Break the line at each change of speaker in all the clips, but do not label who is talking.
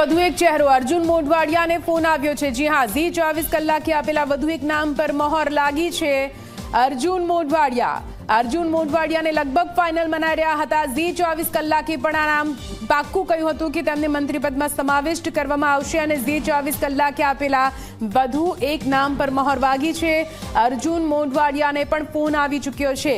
વધુ એક ચહેરો. અર્જુન મોઢવાડિયાને ફોન આવ્યો છે. જી હા, ઝી ચોવીસ કલાકે આપેલા વધુ એક નામ પર મહોર લાગી છે અર્જુન મોઢવાડિયા. અર્જુન મોઢવાડિયાને લગભગ ફાઇનલ મનાઈ રહ્યા હતા. ઝી ચોવીસ કલાકે પણ આ નામ પાક્કું કહ્યું હતું કે તેમને મંત્રીપદમાં સમાવિષ્ટ કરવામાં આવશે અને ઝી ચોવીસ કલાકે આપેલા વધુ એક નામ પર મહોર વાગી છે. અર્જુન મોઢવાડિયાને પણ ફોન આવી ચૂક્યો છે.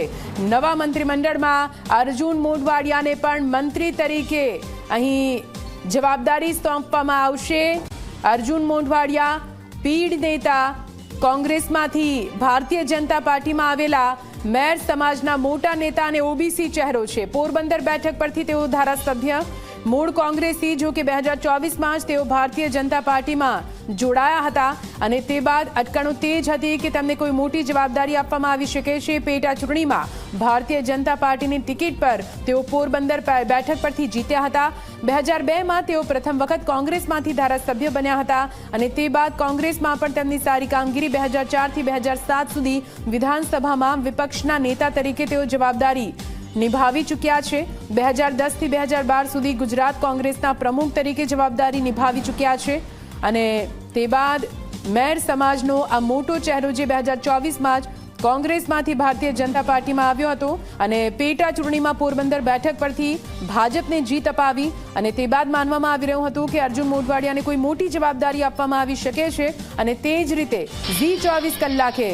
નવા મંત્રીમંડળમાં અર્જુન મોઢવાડિયાને પણ મંત્રી તરીકે અહીં જવાબદારી સોંપવામાં આવશે. અર્જુન મોઢવાડિયા પીડ નેતા, કોંગ્રેસમાંથી ભારતીય જનતા પાર્ટીમાં આવેલા મેર સમાજના મોટા નેતા અને ઓબીસી ચહેરો છે. પોરબંદર બેઠક પરથી તેઓ ધારાસભ્ય મૂળ કોંગ્રેસી, જો કે બે હજાર ચોવીસમાં જ તેઓ ભારતીય જનતા પાર્ટીમાં જોડાયા હતા અને તે બાદ અટકણો જ હતી કે તેમને કોઈ મોટી જવાબદારી આપવામાં આવી શકે છે. પેટા ચૂંટણીમાં ભારતીય જનતા પાર્ટીની ટિકિટ પર તેઓ પોરબંદર બેઠક પરથી જીત્યા હતા. બે હજાર બેમાં તેઓ પ્રથમ વખત કોંગ્રેસમાંથી ધારાસભ્ય બન્યા હતા અને તે બાદ કોંગ્રેસમાં પણ તેમની સારી કામગીરી બે હજાર ચારથી બે હજાર સાત સુધી વિધાનસભામાં વિપક્ષના નેતા તરીકે તેઓ જવાબદારી નિભાવી ચૂક્યા છે. બે હજાર દસથી બે હજાર બાર સુધી ગુજરાત કોંગ્રેસના પ્રમુખ તરીકે જવાબદારી નિભાવી ચૂક્યા છે. અને તે બાદ મેર સમાજનો આ મોટો ચહેરો જે બે હજાર ચોવીસમાં જ કોંગ્રેસમાંથી ભારતીય જનતા પાર્ટીમાં આવ્યો હતો અને પેટા ચૂંટણીમાં પોરબંદર બેઠક પરથી ભાજપને જીત અપાવી અને તે બાદ માનવામાં આવી રહ્યું હતું કે અર્જુન મોઢવાડિયાને કોઈ મોટી જવાબદારી આપવામાં આવી શકે છે અને તે જ રીતે ઝી ચોવીસ કલાકે